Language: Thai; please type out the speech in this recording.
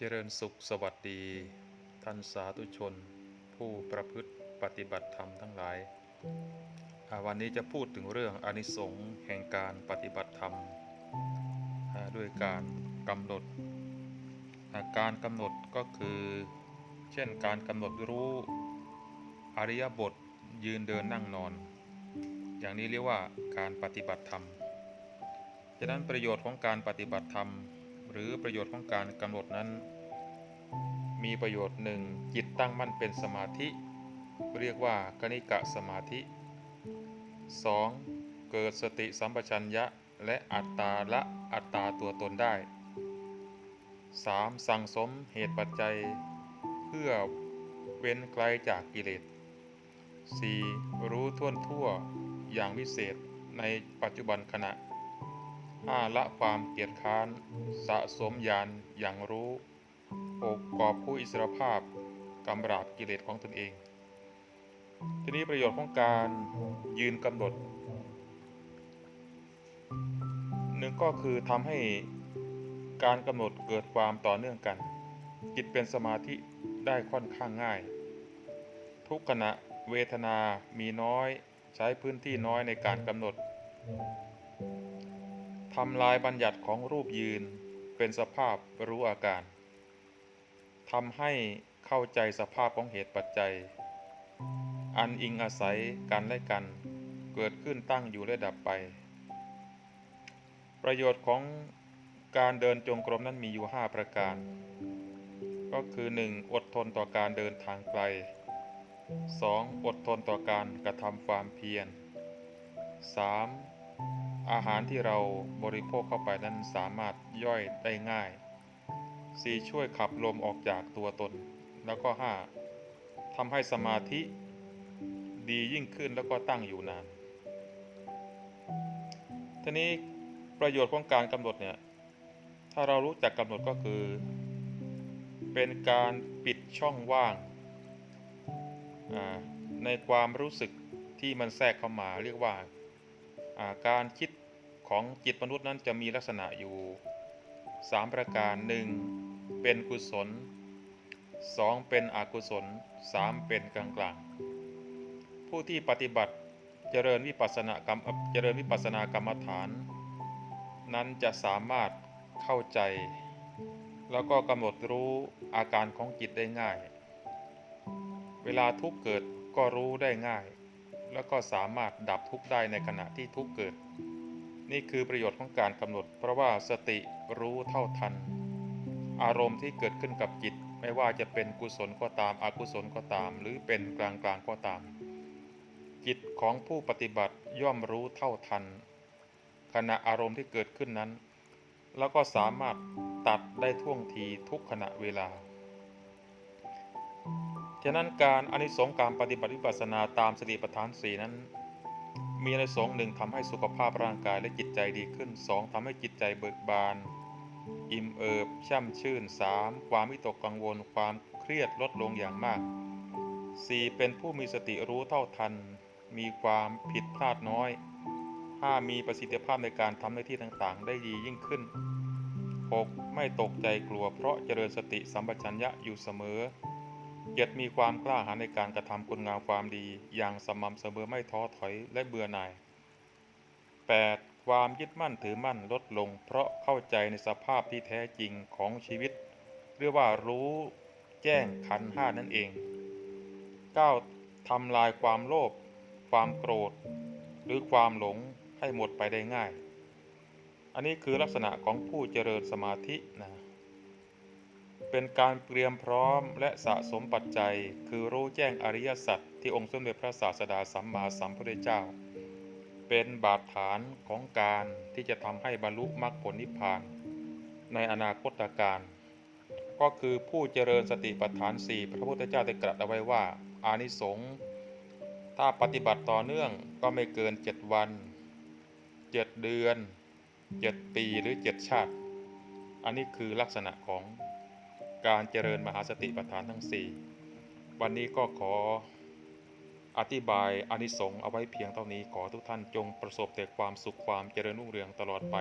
เจริญสุขสวัสดี ท่านสาธุชน ผู้ประพฤติปฏิบัติธรรมทั้งหลายาวันนี้จะพูดถึงเรื่องอนิสงส์แห่งการปฏิบัติธรรม ด้วยการกำหนดาการกำหนดก็คือ เช่นการกำหนดรู้อริยบทยืนเดินนั่งนอน อย่างนี้เรียกว่าการปฏิบัติธรรมฉะนั้นประโยชน์ของการปฏิบัติธรรม หรือประโยชน์ของการกำหนดนั้น มีประโยชน์หนึ่งจิตตั้งมั่นเป็นสมาธิ เรียกว่ากนิกะสมาธิ 2. เกิดสติสัมปชัญญะและอัตตาละอัตตาตัวตนได้ 3. สั่งสมเหตุปัจจัย เพื่อเว้นไกลจากกิเลส 4. รู้ท่วนทั่วอย่างวิเศษในปัจจุบันขณะ 5. ละความเกียจค้าน สะสมญาณอย่างรู้อบกอบผู้อิสรภาพกำราบกิเลสของตนเอง ทีนี้ประโยชน์ของการยืนกำหนดหนึ่งก็คือทำให้การกำหนดเกิดความต่อเนื่องกัน จิตเป็นสมาธิได้ค่อนข้างง่าย ทุกขณะเวทนามีน้อย ใช้พื้นที่น้อยในการกำหนด ทำลายบัญญัติของรูปยืนเป็นสภาพรู้อาการทำให้เข้าใจสภาพของเหตุปัจจัย อันอิงอาศัยกันและกัน เกิดขึ้นตั้งอยู่และดับไป ประโยชน์ของการเดินจงกรมนั้นมีอยู่ 5 ประการ ก็คือ 1. อดทนต่อการเดินทางไกล 2. อดทนต่อการกระทำความเพียร 3. อาหารที่เราบริโภคเข้าไปนั้นสามารถย่อยได้ง่าย 4. ช่วยขับลมออกจากตัวตน แล้วก็ 5. ทำให้สมาธิดียิ่งขึ้นแล้วก็ตั้งอยู่นาน ทีนี้ประโยชน์ของการกำหนดเนี่ย ถ้าเรารู้จักกำหนดก็คือ เป็นการปิดช่องว่างในความรู้สึกที่มันแทรกเข้ามาเรียกว่าการคิด ของจิตมนุษย์นั้นจะมีลักษณะอยู่ 3 ประการ 1. เป็นกุศล 2. เป็นอกุศล 3. เป็นกลางกลางผู้ที่ปฏิบัติเจริญวิปัสสนากรรมเจริญวิปัสสนากรรมฐาน นั้นจะสามารถเข้าใจ แล้วก็กำหนดรู้อาการของจิตได้ง่าย เวลาทุกเกิดก็รู้ได้ง่าย แล้วก็สามารถดับทุกได้ในขณะที่ทุกเกิด นี่คือประโยชน์ของการกำหนด เพราะว่าสติรู้เท่าทัน อารมณ์ที่เกิดขึ้นกับจิต ไม่ว่าจะเป็นกุศลก็ตามอกุศลก็ตาม หรือเป็นกลางกลางก็ตาม จิตของผู้ปฏิบัติย่อมรู้เท่าทัน ขณะอารมณ์ที่เกิดขึ้นนั้น แล้วก็สามารถตัดได้ท่วงทีทุกขณะเวลาฉะนั้นการอนิสงส์การปฏิบัติวิปัสสนาตามสติปัฏฐานสี่นั้น มีอนิสองหนึ่งทำให้สุขภาพร่างกายและจิตใจดีขึ้น 2. ทำให้จิตใจเบิกบาน อิ่มเอิบช่ำชื่น 3. ความวิตกกังวลความเครียดลดลงอย่างมาก 4. เป็นผู้มีสติรู้เท่าทัน มีความผิดพลาดน้อย 5. มีประสิทธิภาพในการทำหน้าที่ต่างๆ ได้ดียิ่งขึ้น 6. ไม่ตกใจกลัวเพราะเจริญสติสัมปชัญญะอยู่เสมอ เจ็ดมีความกล้าหาญในการกระทำคุณงามความดีอย่างสม่ำเสมอไม่ท้อถอยและเบื่อหน่าย 8. ความยึดมั่นถือมั่นลดลง เพราะเข้าใจในสภาพที่แท้จริงของชีวิต เรียกว่ารู้แจ้งขันห้านั่นเอง 9. ทำลายความโลภความโกรธ หรือความหลงให้หมดไปได้ง่าย อันนี้คือลักษณะของผู้เจริญสมาธินะ เป็นการเตรียมพร้อมและสะสมปัจจัย คือรู้แจ้งอริยสัจที่องค์สมเด็จพระศาสดาสัมมาสัมพุทธเจ้า เป็นบาดฐานของการที่จะทำให้บรรลุมรรคผลนิพพาน ในอนาคตการ ก็คือผู้เจริญสติปัฏฐานสี่พระพุทธเจ้าได้ตรัสเอาไว้ว่า อานิสงส์ถ้าปฏิบัติต่อเนื่องก็ไม่เกินเจ็ดวันเจ็ดเดือนเจ็ดปีหรือเจ็ดชาติ อันนี้คือลักษณะของ การเจริญมหาสติปัฏฐานทั้ง 4 วันนี้ก็ขออธิบายอนิสงส์เอาไว้เพียงเท่านี้ขอทุกท่านจงประสบแต่ความสุขความเจริญรุ่งเรืองตลอดไป